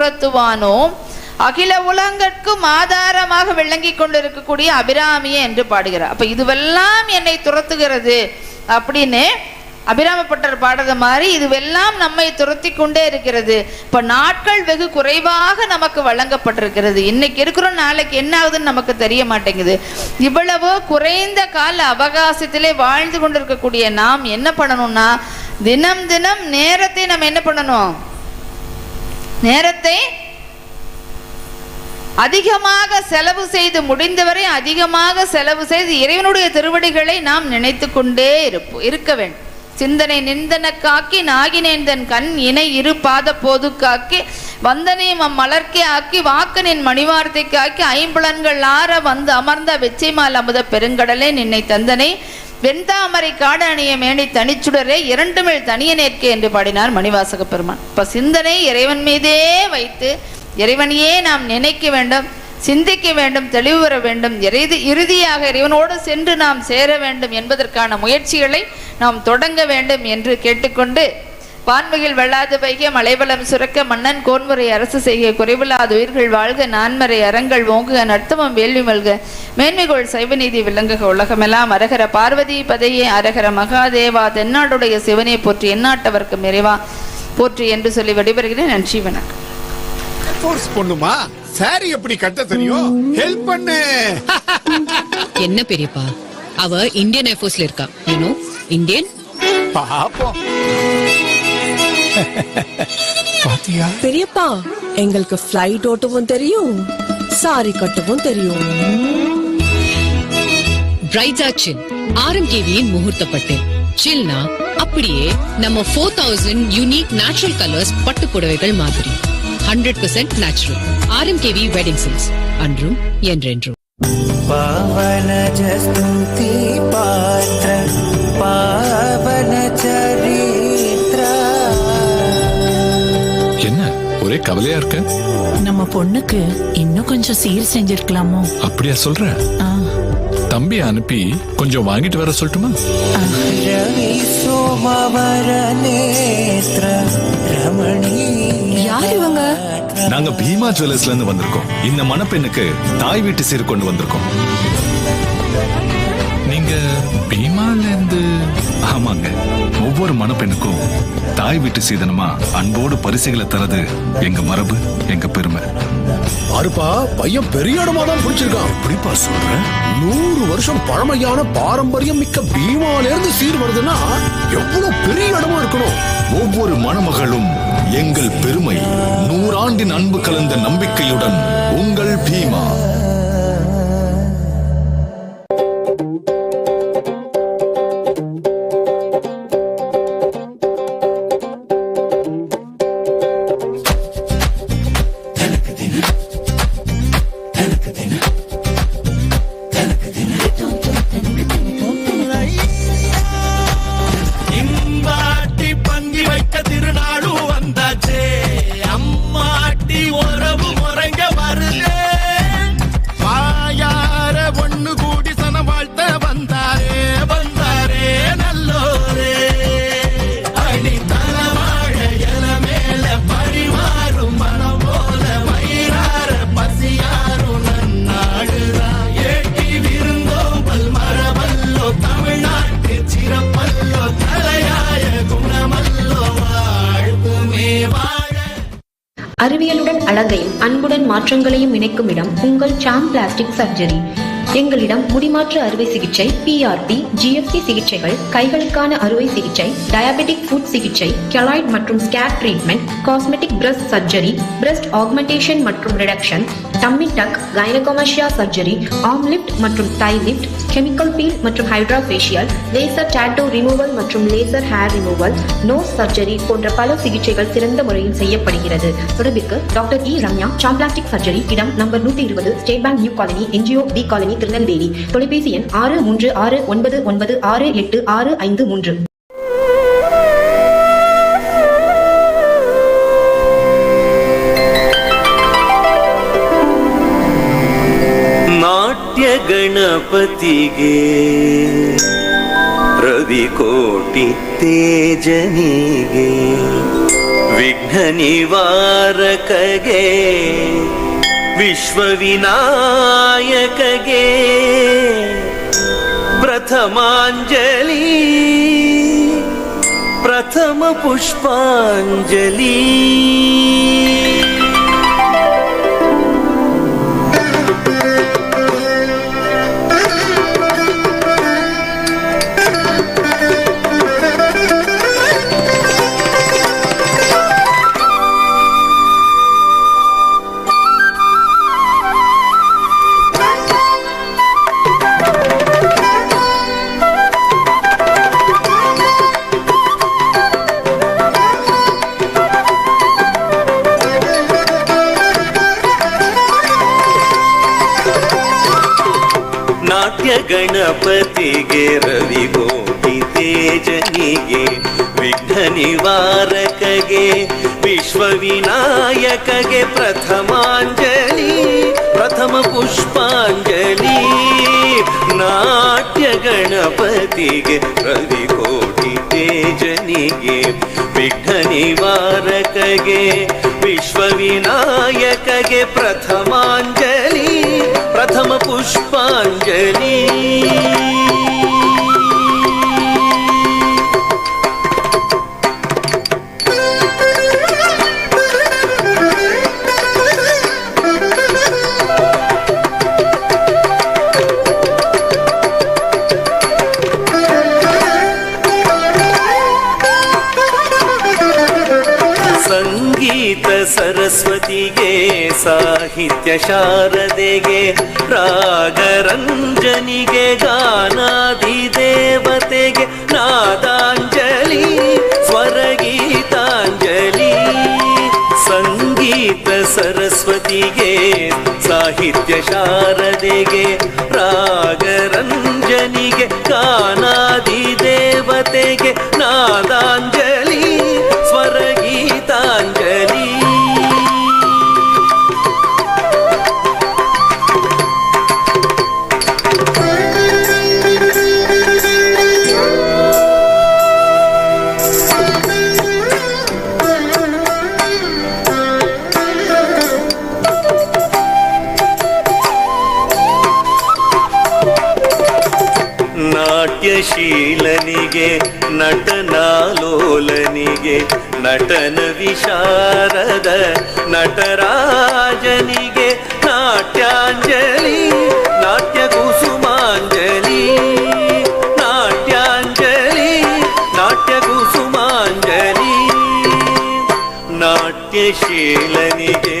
துரத்துவானோ அகில உலகற்கும் ஆதாரமாக விளங்கி கொண்டிருக்கக்கூடிய அபிராமியே என்று பாடுகிறார். அப்ப இதுவெல்லாம் என்னை துரத்துகிறது அப்படின்னு அபிராமப்பட்டர் பாடுற மாதிரி இதுவெல்லாம் நம்மை துரத்தி கொண்டே இருக்கிறது. இப்ப நாட்கள் வெகு குறைவாக நமக்கு வழங்கப்பட்டிருக்கிறது. இன்னைக்கு இருக்கிறோம் நாளைக்கு என்ன ஆகுதுன்னு நமக்கு தெரிய மாட்டேங்குது. இவ்வளவு குறைந்த கால அவகாசத்திலே வாழ்ந்து கொண்டிருக்கக்கூடிய நாம் என்ன பண்ணணும்னா தினம் தினம் நேரத்தை நம்ம என்ன பண்ணணும்? நேரத்தை அதிகமாக செலவு செய்து முடிந்தவரை அதிகமாக செலவு செய்து இறைவனுடைய திருவடிகளை நாம் நினைத்து கொண்டே இருப்போம் இருக்க வேண்டும். சிந்தனை நிந்தன காக்கி நாகினேந்தன் கண் இணை இரு பாத போது காக்கி வந்தனையும் அம்மலர்க்கே ஆக்கி வாக்கனின் மணிவார்த்தை காக்கி ஐம்புலன்கள் ஆற வந்து அமர்ந்த வெச்சைமால் அமுத பெருங்கடலே நின்னை தந்தனை வெண்தாமரை காடு அணிய மேனி தனிச்சுடரே இரண்டுமிழ் தனிய நேர்க்கே என்று பாடினார் மணிவாசக பெருமான். இப்போ சிந்தனை இறைவன் மீதே வைத்து இறைவனையே நாம் நினைக்க வேண்டும் சிந்திக்க வேண்டும் தெளிவு வர வேண்டும் இறுதி இறுதியாக இறைவனோடு சென்று நாம் சேர வேண்டும் என்பதற்கான முயற்சிகளை நாம் தொடங்க வேண்டும் என்று கேட்டுக்கொண்டு வான்மிகில் வெள்ளாது வைக மலைவளம் சுரக்க மன்னன் கோன்முறை அரசு செய்க குறைவில்லாத உயிர்கள் வாழ்க நான்மறை அறங்கள் ஓங்குக நர்த்தமம் வேள்வி மல்க. மேன்மைகோள் சைவநீதி விளங்குக உலகமெல்லாம். அரகர பார்வதி பதையே அரகர மகாதேவா தென்னாடுடைய சிவனை போற்றி எந்நாட்டவர்க்கும் நிறைவா போற்றி என்று சொல்லி விடைபெறுகிறேன். நன்றி வணக்கம். ஃபோர்ஸ் பண்ணுமா? சாரி எப்படி கட்ட தெரியும்? ஹெல்ப் பண்ணு. என்ன பெரியப்பா? அவ இந்தியன் ஏர்ஃபோர்ஸ்ல இருக்கா. யூனோ இந்தியன் பாப்போம். பாத்தியா பெரியப்பா எங்களுக்கு ஃப்ளைட் ஓட்டவும் தெரியும் சாரி கட்டவும் தெரியும் பிரைட்ஸா சில் ஆர்எம்கேவியின் முகூர்த்த பட்டு சில்னா அப்படியே நம்ம four thousand unique natural colours பட்டு புடவைகள் மாதிரி hundred percent natural RMKV wedding silks அன்றும் என்றென்றும் पावनजस्तुति पात्र पावन கவலையா இருக்க? நம்ம பொண்ணுக்கு இன்னும் கொஞ்சம் சீர் செஞ்சிருக்கலாமோ? அப்படியா சொல்ற? தம்பி அனுப்பி கொஞ்சம் வாங்கிட்டு வர சொல்லட்டுமா? யார் இவங்க? நாங்க பீமா ஜுவல்லர்ஸ்ல இருந்து வந்திருக்கோம். இந்த மணப்பெண்ணுக்கு தாய் வீட்டு சீர் கொண்டு வந்திருக்கோம். நீங்க பீமால இருந்து ஆமாங்க. ஒவ்வொரு மணப்பெண்ணுக்கும் தாய் வீட்டு சீதனமா அன்போடு பரிசுகளை தரது எங்க மரபு எங்க பெருமை. அருப்பா பையன் பெரிய இடமா தான் பிடிச்சிருக்கான். எப்படிப்பா சொல்ற? நூறு வருஷம் பழமையான பாரம்பரியம் மிக்க பீமால இருந்து சீர் வருதுன்னா எவ்வளவு பெரிய இடமா இருக்கணும்? ஒவ்வொரு மணமகளும் எங்கள் பெருமை. நூறாண்டின் அன்பு கலந்த நம்பிக்கையுடன் உங்கள் பீமா. அழகையும் அன்புடன் மாற்றங்களையும் இணைக்கும் இடம் உங்கள் சாம் பிளாஸ்டிக் சர்ஜரி எங்களிடம் முடிமாற்று அறுவை சிகிச்சை பிஆர்பி ஜிஎஃப்சி சிகிச்சைகள் கைகளுக்கான அறுவை சிகிச்சை டயபெட்டிக் ஃபுட் சிகிச்சை கெலாய்ட் மற்றும் scab treatment cosmetic breast surgery breast augmentation மற்றும் reduction tummy tuck gynaecomastia surgery arm lift மற்றும் தை லிஃப்ட் கெமிக்கல் பீல் மற்றும் ஹைட்ராஃபேஷியல் லேசர் டேட்டோ ரிமூவல் மற்றும் laser hair removal nose surgery போன்ற பல சிகிச்சைகள் சிறந்த முறையில் செய்யப்படுகிறது. தொடர்பிற்கு டாக்டர் இ ரம்யா சாம்பிளாஸ்டிக் சர்ஜரி இடம் நம்பர் நூற்றி இருபது State Bank New Colony NGO B Colony Tirunelveli. தொலைபேசி எண் ஆறு மூன்று ஆறு ஒன்பது ஒன்பது ஆறு எட்டு ஆறு ஐந்து மூன்று. ನಾಟ್ಯ ಗಣಪತಿಗೆ ರವಿಕೋಟಿ ತೇಜನಿಗೆ ವಿಘ್ನ ನಿವಾರಕಗೆ विश्वविनायकगे प्रथमाञ्जलि प्रथमपुष्पाञ्जलि ನಾಟ್ಯ ಗಣಪತಿಗೆ ರವಿ ಗೋಪಿ ತೇಜನಿಗೆ, ವಿಘ್ನ ನಿವಾರಕಗೆ, ವಿಶ್ವವಿನಾಯಕಗೆ ಪ್ರಥಮಾಂಜಲಿ, ಪ್ರಥಮ ಪುಷ್ಪಾಂಜಲಿ. ನಾಟ್ಯ ಗಣಪತಿಗೆ ರವಿ ಕೋಟಿ ತೇಜನಿಗೆ, ವಿಘ್ನ ನಿವಾರಕಗೆ, ವಿಶ್ವವಿನಾಯಕಗೆ ಪ್ರಥಮಾಂಜಲಿ. प्रथम पुष्पांजलि। ಸಾಹಿತ್ಯ ಶಾರದೆಗೆ ರಾಗರಂಜನಿಗೆ ಗಾನಾದಿ ದೇವತೆಗೆ ನಾದಾಂಜಲಿ ಸ್ವರಗೀತಾಂಜಲಿ ಸಂಗೀತ ಸರಸ್ವತಿಗೆ ಸಾಹಿತ್ಯ ಶಾರದೆಗೆ ರಾಗರಂಜನಿಗೆ ಗಾನಾದಿ ದೇವತೆಗೆ ನಾಟ್ಯಶೀಲನಿಗೆ ನಟನಾಲೋಲನಿಗೆ, ನಟನ ವಿಶಾರದ ನಟರಾಜನಿಗೆ, ನಾಟ್ಯಾಂಜಲಿ, ನಾಟ್ಯ ಕುಸುಮಾಂಜಲಿ, ನಾಟ್ಯಾಂಜಲಿ, ನಾಟ್ಯ ಕುಸುಮಾಂಜಲಿ. ನಾಟ್ಯಶೀಲನಿಗೆ,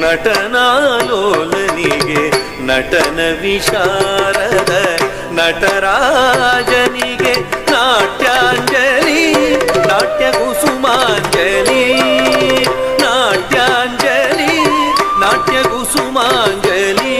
ನಟನಾಲೋಲನಿಗೆ, ನಟನ ವಿಶಾರದ ನಟರಾಜನಿಗೆ ನಾಟ್ಯಾಂಜಲಿ ನಾಟ್ಯ ಕುಸುಮಾಂಜಲಿ ನಾಟ್ಯಾಂಜಲಿ ನಾಟ್ಯ ಕುಸುಮಾಂಜಲಿ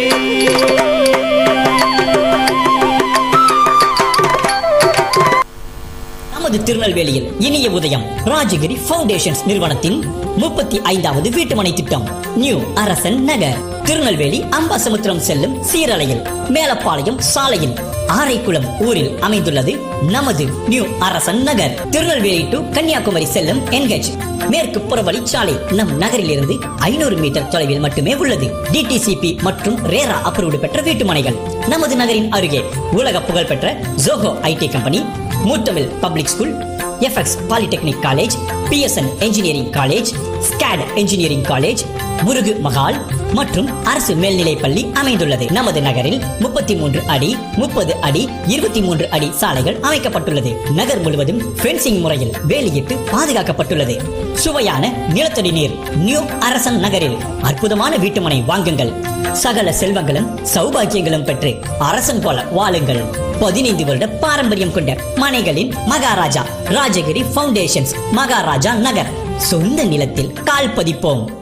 நமது திருநெல்வேலியில் இனிய உதயம் ராஜகிரி ஃபவுண்டேஷன்ஸ் நிறுவனத்தின் முப்பத்தி ஐந்தாவது வீட்டுமனை திட்டம் நியூ அரசன் நகர் திருநெல்வேலி அம்பாசமுத்திரம் செல்லும் சீரலையில் மேலப்பாளையம் சாலையில் ஆரைக்குளம் ஊரில் அமைந்துள்ளது நமது நியூ அரசன் நகர். திருநெல்வேலி டு கன்னியாகுமரி செல்லும் என்ஹெச் மேற்கு புறவழி சாலை நம் நகரில் இருந்து ஐநூறு மீட்டர் தொலைவில் மட்டுமே உள்ளது. டிடிசிபி மற்றும் ரேரா அப்ரூவ்டு பெற்ற வீட்டுமனைகள். நமது நகரின் அருகே உலக புகழ்பெற்ற Zoho IT company Muthamizh public school FX polytechnic college PSN engineering college SCAD engineering college Murugu Mahal மற்றும் அரசு மேல்நிலைப் பள்ளி அமைந்துள்ளது. நமது நகரில் முப்பத்தி மூன்று அடி முப்பது அடி இருபத்தி மூன்று அடி சாலைகள் அமைக்கப்பட்டுள்ளது. நகர் முழுவதும் ஃபென்சிங் முறையில் வேலியிட்டு பாதுகாக்கப்பட்டுள்ளது. சுவையான நிலத்தடி நீர் நியூ அரசன் நகரில் அற்புதமான வீட்டுமனை வாங்குங்கள். சகல செல்வங்களும் சௌபாகியங்களும் பெற்று அரசன் போல வாழுங்கள். பதினைந்து வருட பாரம்பரியம் கொண்ட மனைகளின் மகாராஜா ராஜகிரி பவுண்டேஷன்ஸ் மகாராஜா நகர். சொந்த நிலத்தில் கால் பதிப்போம்.